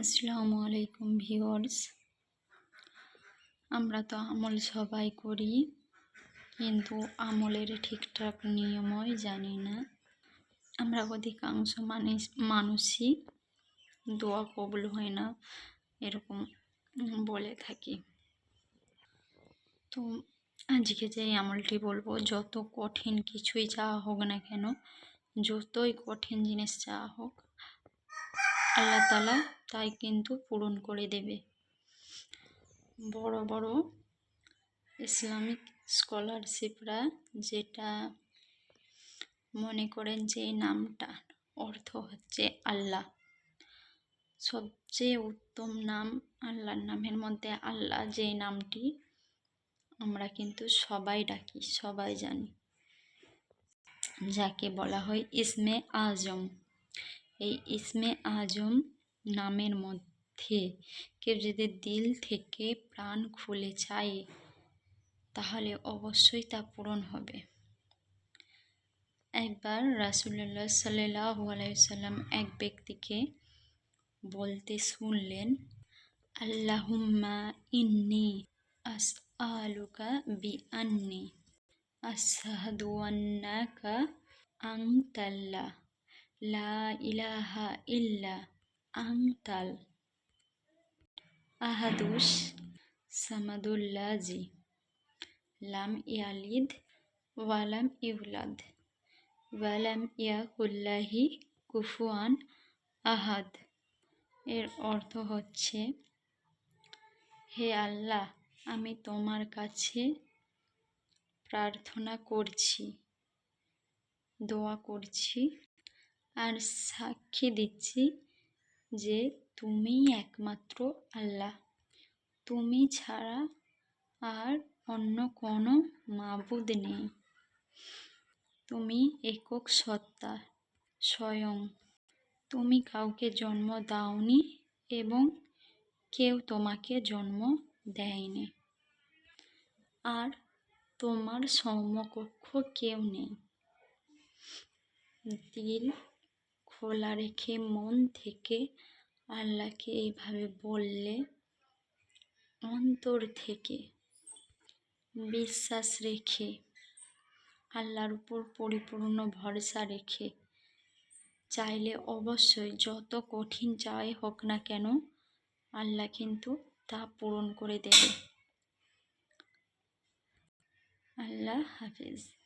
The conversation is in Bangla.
আসসালামু আলাইকুম ভিউয়ার্স। আমরা তো আমল সবাই করি, কিন্তু আমলের ঠিকঠাক নিয়মই জানি না। আমরা অধিকাংশ মানুষ, মানুষই দোয়া কবুল হয় না, এরকম বলে থাকি। তো আজকে যে আমলটি বলব, যত কঠিন কিছুই চাওয়া হোক না কেন, যতই কঠিন জিনিস চাওয়া হোক আল্লাহ তালা তাই কিন্তু পূরণ করে দেবে। বড় বড় ইসলামিক স্কলারশিপরা যেটা মনে করেন যে নামটা, অর্থ হচ্ছে আল্লাহ। সবচেয়ে উত্তম নাম আল্লাহর নামের মধ্যে আল্লাহ যে নামটি আমরা কিন্তু সবাই ডাকি, সবাই জানি। যাকে বলা হয় ইসমে আজম। এই ইসমে আজম নামের মধ্যে কেউ যদি দিল থেকে প্রাণ খুলে চায়, তাহলে অবশ্যই তা পূরণ হবে। একবার রাসুল্লাহ সাল্লাহ এক ব্যক্তিকে বলতে শুনলেন, আল্লাহুম্মা ইন্নি আস আলুকা বি আন্নি আসাহাদু আন্নাকা আংতাল্লাহ লা ইলাহা ইল্লা আংতাল আহাদুস সামাদুল্লাজি। লাম ইয়ালিদ ওয়ালাম ইউলাদ। ওয়ালাম ইয়াকুল্লাহি কুফুয়ান আহাদ। এর অর্থ হচ্ছে, হে আল্লাহ, আমি তোমার কাছে প্রার্থনা করছি, দোয়া করছি। আর সাক্ষী দিচ্ছি যে তুমিই একমাত্র আল্লাহ। তুমি ছাড়া আর অন্য কোনো মাবুদ নেই। তুমি একক সত্তা, স্বয়ং। তুমি কাউকে জন্ম দাওনি এবং কেউ তোমাকে জন্ম দেয়নি। আর তোমার সমকক্ষ কেউ নেই। দিল খোলা রেখে মন থেকে আল্লাহকে এইভাবে বললে, অন্তর থেকে বিশ্বাস রেখে, আল্লাহর উপর পরিপূর্ণ ভরসা রেখে, চাইলে অবশ্যই যত কঠিন চাই হোক না কেন, আল্লাহ কিন্তু তা পূরণ করে দেবে। আল্লাহ হাফিজ।